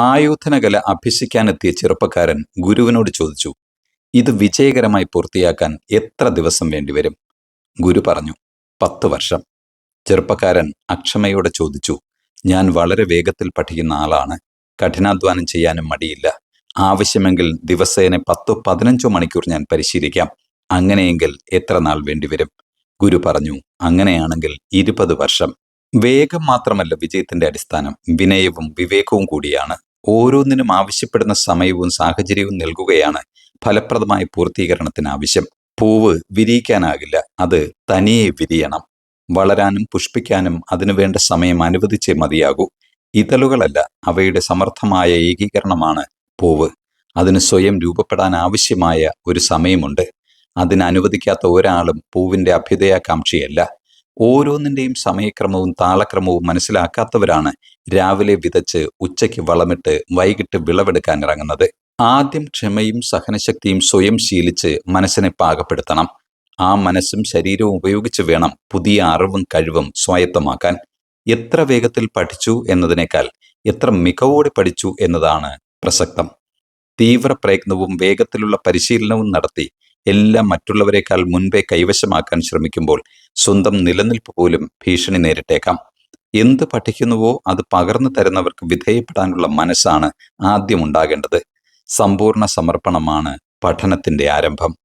ആയോധനകല അഭ്യസിക്കാനെത്തിയ ചെറുപ്പക്കാരൻ ഗുരുവിനോട് ചോദിച്ചു ഇത് വിജയകരമായി പൂർത്തിയാക്കാൻ എത്ര ദിവസം വേണ്ടിവരും ഗുരു പറഞ്ഞു പത്ത് വർഷം. ചെറുപ്പക്കാരൻ അക്ഷമയോടെ ചോദിച്ചു ഞാൻ വളരെ വേഗത്തിൽ പഠിക്കുന്ന ആളാണ്. കഠിനാധ്വാനം ചെയ്യാനും മടിയില്ല. ആവശ്യമെങ്കിൽ ദിവസേന പത്തോ പതിനഞ്ചോ മണിക്കൂർ ഞാൻ പരിശീലിക്കാം. അങ്ങനെയെങ്കിൽ എത്ര നാൾ വേണ്ടിവരും ഗുരു പറഞ്ഞു അങ്ങനെയാണെങ്കിൽ ഇരുപത് വർഷം. വേഗം മാത്രമല്ല വിജയത്തിന്റെ അടിസ്ഥാനം വിനയവും വിവേകവും കൂടിയാണ്. ഓരോന്നിനും ആവശ്യപ്പെടുന്ന സമയവും സാഹചര്യവും നൽകുകയാണ് ഫലപ്രദമായ പൂർത്തീകരണത്തിന് ആവശ്യം. പൂവ് വിരിയിക്കാനാകില്ല അത് തനിയെ വിരിയണം. വളരാനും പുഷ്പിക്കാനും അതിനുവേണ്ട സമയം അനുവദിച്ചേ മതിയാകൂ. ഇതളുകളല്ല അവയുടെ സമർത്ഥമായ ഏകീകരണമാണ് പൂവ്. അതിന് സ്വയം രൂപപ്പെടാൻ ആവശ്യമായ ഒരു സമയമുണ്ട്. അതിനനുവദിക്കാത്ത ഒരാളും പൂവിന്റെ അഭ്യുദയാകാംക്ഷിയല്ല. ഓരോന്നിന്റെയും സമയക്രമവും താളക്രമവും മനസ്സിലാക്കാത്തവരാണ് രാവിലെ വിതച്ച് ഉച്ചയ്ക്ക് വളമിട്ട് വൈകിട്ട് വിളവെടുക്കാൻ ഇറങ്ങുന്നത്. ആദ്യം ക്ഷമയും സഹനശക്തിയും സ്വയം ശീലിച്ച് മനസ്സിനെ പാകപ്പെടുത്തണം. ആ മനസ്സും ശരീരവും ഉപയോഗിച്ച് വേണം പുതിയ അറിവും കഴിവും സ്വായത്തമാക്കാൻ. എത്ര വേഗത്തിൽ പഠിച്ചു എന്നതിനേക്കാൾ എത്ര മികവോടെ പഠിച്ചു എന്നതാണ് പ്രസക്തം. തീവ്ര പ്രയത്നവും വേഗത്തിലുള്ള പരിശീലനവും നടത്തി എല്ലാം മറ്റുള്ളവരെക്കാൾ മുൻപേ കൈവശമാക്കാൻ ശ്രമിക്കുമ്പോൾ സ്വന്തം നിലനിൽപ്പ് പോലും ഭീഷണി നേരിട്ടേക്കാം. എന്ത് പഠിക്കുന്നുവോ അത് പകർന്നു തരുന്നവർക്ക് വിധേയപ്പെടാനുള്ള മനസ്സാണ് ആദ്യം ഉണ്ടാകേണ്ടത്. സമ്പൂർണ സമർപ്പണമാണ് പഠനത്തിന്റെ ആരംഭം.